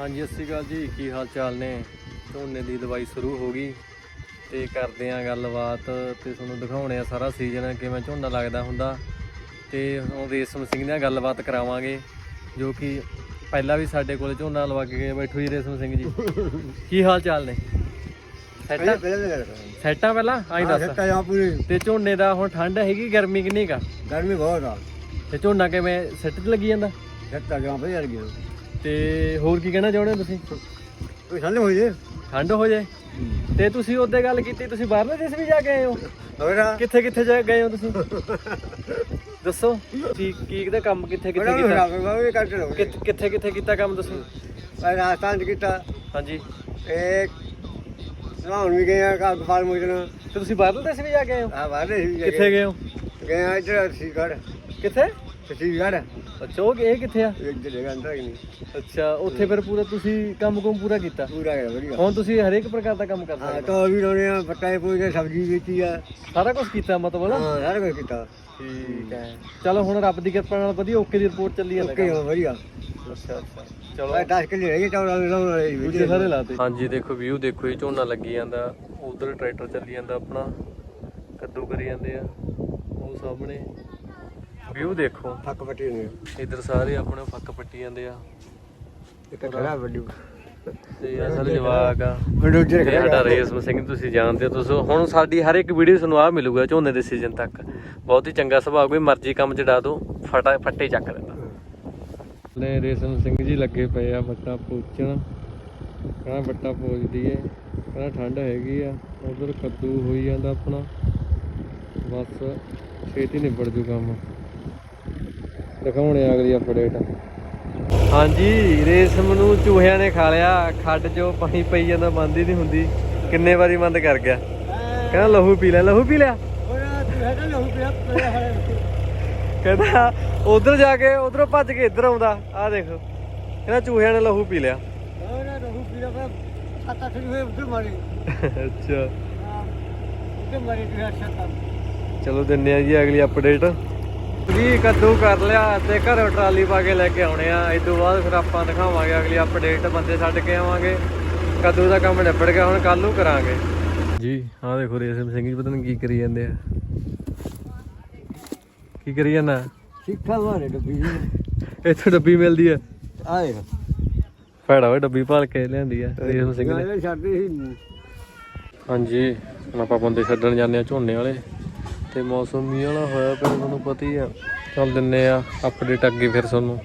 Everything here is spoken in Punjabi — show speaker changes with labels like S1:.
S1: ਹਾਂਜੀ ਸਤਿ ਸ਼੍ਰੀ ਅਕਾਲ ਜੀ। ਕੀ ਹਾਲ ਚਾਲ ਨੇ? ਝੋਨੇ ਦੀ ਦਵਾਈ ਸ਼ੁਰੂ ਹੋ ਗਈ ਤੇ ਕਰਦੇ ਆਂ ਗੱਲਬਾਤ ਤੇ ਤੁਹਾਨੂੰ ਦਿਖਾਉਣੇ ਆ ਸਾਰਾ ਸੀਜ਼ਨ ਕਿਵੇਂ ਝੋਨਾ ਲੱਗਦਾ ਹੁੰਦਾ ਤੇ ਹੁਣ ਰੇਸ਼ਮ ਸਿੰਘ ਨਾਲ ਗੱਲਬਾਤ ਕਰਾਵਾਂਗੇ ਜੋ ਕਿ ਪਹਿਲਾਂ ਵੀ ਸਾਡੇ ਕੋਲ ਝੋਨਾ ਲਵਾ ਕੇ ਗਏ ਬੈਠੂ ਜੀ ਰੇਸ਼ਮ ਸਿੰਘ ਜੀ। ਕੀ ਹਾਲ ਚਾਲ ਨੇ? ਸੈਟਾਂ ਪਹਿਲਾਂ? ਆਈ ਦੱਸ।
S2: ਸੈਟਾਂ ਆ ਪੂਰੇ।
S1: ਤੇ ਝੋਨੇ ਦਾ ਹੁਣ ਠੰਡ ਹੈਗੀ ਗਰਮੀ ਕਿੰਨੀ ਕਾ
S2: ਗਰਮੀ ਬਹੁਤ ਆ।
S1: ਤੇ ਝੋਨਾ ਕਿਵੇਂ ਸੈਟ ਲੱਗੀ ਜਾਂਦਾ?
S2: ਸੈਟ ਆ ਗਿਆ ਭਈ ਲੱਗੀ
S1: ਤੇ ਹੋਰ ਕੀ ਕਹਿਣਾ ਚਾਹੁੰਦੇ ਹੋ ਤੁਸੀਂ?
S2: ਕੋਈ ਠੰਡ ਹੋ ਜੇ?
S1: ਠੰਡ ਹੋ ਜੇ। ਤੇ ਤੁਸੀਂ ਉਹਦੇ ਗੱਲ ਕੀਤੀ ਤੁਸੀਂ ਬਾਹਰਲੇ ਦੇਸ਼ ਵੀ ਜਾ ਕੇ ਆਏ ਹੋ? ਕਿੱਥੇ ਕਿੱਥੇ ਜਾ ਗਏ ਹੋ ਤੁਸੀਂ? ਦੱਸੋ ਠੀਕ ਕੀ ਦਾ ਕੰਮ ਕਿੱਥੇ ਕਿੱਥੇ ਕੀਤਾ? ਕਿੱਥੇ- ਕਿੱਥੇ ਕੀਤਾ ਕੰਮ ਤੁਸੀਂ?
S2: ਮੈਂ ਰਾਜਸਥਾਨ ਚ ਕੀਤਾ।
S1: ਹਾਂਜੀ।
S2: ਇਹ ਸਵਾਉਣ ਵੀ ਗਏ ਆ ਕਾ ਗਫਾਲ ਮੁਜਨ
S1: ਤੇ ਤੁਸੀਂ ਬਾਹਰਲੇ ਦੇਸ਼ ਵੀ ਜਾ ਕੇ ਆਏ ਹੋ?
S2: ਆ ਬਾਹਰ ਵੀ
S1: ਕਿੱਥੇ ਗਏ ਹੋ?
S2: ਗਏ ਆ ਇੱਧਰ ਸੀਗੜ
S1: ਕਿੱਥੇ?
S2: ਛਤੀਸਗੜ੍ਹ
S1: ਅੱਛਾ ਇਹ ਕਿੱਥੇ ਆ?
S2: ਇਹ ਜਗ੍ਹਾ ਅੰਦਰ ਨਹੀਂ।
S1: ਅੱਛਾ ਉੱਥੇ ਫਿਰ ਪੂਰਾ ਤੁਸੀਂ ਕੰਮ ਕੁਮ ਪੂਰਾ ਕੀਤਾ?
S2: ਪੂਰਾ ਹੈ ਵਧੀਆ।
S1: ਹੁਣ ਤੁਸੀਂ ਹਰੇਕ ਪ੍ਰਕਾਰ ਦਾ ਕੰਮ ਕਰਦੇ
S2: ਹਾਂ
S1: ਤਾਂ
S2: ਵੀ ਲਾਉਣੇ ਆ ਫੱਟੇ ਪੂਰੀ ਤੇ ਸਬਜ਼ੀ ਵੇਚੀ
S1: ਆ। ਸਾਰਾ ਕੁਝ ਕੀਤਾ ਮਤਲਬ?
S2: ਹਾਂ ਸਾਰਾ ਕੁਝ ਕੀਤਾ।
S1: ਠੀਕ ਹੈ। ਚਲੋ ਹੁਣ ਰੱਬ ਦੀ ਕਿਰਪਾ ਨਾਲ ਵਧੀਆ ਓਕੇ ਦੀ ਰਿਪੋਰਟ ਚੱਲੀ ਜਾਂਦਾ ਓਕੇ
S2: ਵਧੀਆ।
S1: ਅੱਛਾ ਅੱਛਾ। ਚਲੋ।
S2: 10 ਕਿਲੋ ਹੈਗੇ ਚੌਲਾਂ ਦੇ
S1: ਲਾਉਣੇ ਸਾਰੇ ਲਾਤੇ ਹਾਂਜੀ ਦੇਖੋ ਵਿਊ ਦੇਖੋ ਇਹ ਝੋਨਾ ਲੱਗੀ ਜਾਂਦਾ ਉਧਰ ਟਰੈਕਟਰ ਚੱਲੀ ਜਾਂਦਾ ਆਪਣਾ। ਕੱਦੂ ਕਰੀ ਜਾਂਦੇ ਆ ਉਹ ਸਾਹਮਣੇ। ਵਿਊ ਦੇਖੋ।
S2: ਫੱਕ ਪੱਟੀ ਨੇ
S1: ਇਧਰ ਸਾਰੇ ਆਪਣੇ ਫੱਕ ਪੱਟੀ ਜਾਂਦੇ ਆ।
S2: ਇੱਕ ਖੜਾ ਵੱਡੂ।
S1: ਤੇ ਅਸਲ ਜਵਾਕ ਆ। ਇਹ ਸਾਡਾ ਰੇਸ਼ਮ ਸਿੰਘ ਤੁਸੀਂ ਜਾਣਦੇ ਹੋ ਤੁਸੀਂ ਹੁਣ ਸਾਡੀ ਹਰ ਇੱਕ ਵੀਡੀਓ ਤੁਹਾਨੂੰ ਆ ਮਿਲੂਗਾ ਝੋਨੇ ਦੇ ਸੀਜ਼ਨ ਤੱਕ। ਬਹੁਤ ਹੀ ਚੰਗਾ ਸੁਭਾਅ ਕੋਈ ਮਰਜ਼ੀ ਕੰਮ ਜੜਾ ਦੋ ਫਟਾ ਫੱਟੇ ਚੱਕ ਦਿੰਦਾ ਲੈ ਰੇਸ਼ਮ ਸਿੰਘ ਜੀ ਲੱਗੇ ਪਏ ਆ ਬੱਟਾ ਪੋਚਣ। ਕਹਿੰਦਾ ਬੱਟਾ ਪੋਚਦੀ ਏ ਕਹਿੰਦਾ ਠੰਡ ਹੈਗੀ ਆ ਉਧਰ ਕੱਦੂ ਹੋਈ ਜਾਂਦਾ ਆਪਣਾ। ਬਸ ਛੇਤੀ ਨਿਬੜ ਜੂ ਕੰਮ। ਦਿਖਾਉਣੇ ਆ ਅਗਲੀ ਅਪਡੇਟ ਹਾਂਜੀ ਰੇਸ਼ਮ ਨੂੰ ਚੂਹਿਆਂ ਨੇ ਖਾ ਲਿਆ। ਖੱਡ 'ਚੋਂ ਪਾਣੀ ਪਈ ਜਾਂਦਾ ਬੰਦ ਹੀ ਨਹੀਂ ਹੁੰਦੀ। ਕਿੰਨੇ ਵਾਰੀ ਬੰਦ ਕਰ ਗਿਆ। ਕਹਿੰਦਾ ਲਹੂ ਪੀ ਲੈ ਲਹੂ ਪੀ ਲਿਆ? ਕਹਿੰਦਾ ਉਧਰ ਜਾ ਕੇ ਉਧਰੋਂ ਭੱਜ ਕੇ ਇੱਧਰ ਆਉਂਦਾ। ਆ ਦੇਖੋ। ਕਹਿੰਦਾ ਚੂਹਿਆਂ ਨੇ ਲਹੂ ਪੀ ਲਿਆ। ਅੱਛਾ। ਚਲੋ ਦਿੰਨੇ ਆ ਜੀ ਅਗਲੀ ਅਪਡੇਟ ਵੀ ਕੱਦੂ ਕਰ ਲਿਆ ਤੇ ਘਰੋਂ ਟਰਾਲੀ ਪਾ ਕੇ ਲੈ ਕੇ ਆਉਣੇ ਆ। ਇਸ ਤੋਂ ਬਾਅਦ ਫਿਰ ਆਪਾਂ ਦਿਖਾਵਾਂਗੇ ਅਗਲੀ ਅਪਡੇਟ ਬੰਦੇ ਛੱਡ ਕੇ ਆਵਾਂਗੇ। ਕੱਦੂ ਦਾ ਕੰਮ ਨਿਬੜ ਗਿਆ ਹੁਣ ਕੱਲ ਨੂੰ ਕਰਾਂਗੇ। ਜੀ ਆਹ ਦੇਖੋ ਰੇਸ਼ਮ ਸਿੰਘ ਜੀ ਪਤਾ ਨਹੀਂ ਕੀ ਕਰੀ ਜਾਂਦੇ ਆ। ਕੀ ਕਰੀ ਜਾਂਦਾ?
S2: ਸਿੱਖਾ ਮਾਰੇ ਡੱਬੀ
S1: ਇੱਥੇ ਡੱਬੀ ਮਿਲਦੀ ਆ।
S2: ਆਏ।
S1: ਫੈੜਾ ਹੋਏ ਡੱਬੀ ਭਾਲ ਕੇ ਲਿਆਂਦੀ ਆ ਰੇਸ਼ਮ ਸਿੰਘ ਨੇ।
S2: ਛੱਡਦੇ ਸੀ
S1: ਹਾਂਜੀ ਹੁਣ ਆਪਾਂ ਬੰਦੇ ਛੱਡਣ ਜਾਂਦੇ ਆ ਝੋਨੇ ਵਾਲੇ। ਤੇ ਮੌਸਮ ਮੀਂਹ ਵਾਲਾ ਹੋਇਆ ਪਿਆ, ਤੁਹਾਨੂੰ ਪਤਾ ਹੀ ਆ। ਚੱਲ ਦਿੰਨੇ ਆ ਅਪਡੇਟ ਅੱਗੇ ਫਿਰ ਤੁਹਾਨੂੰ।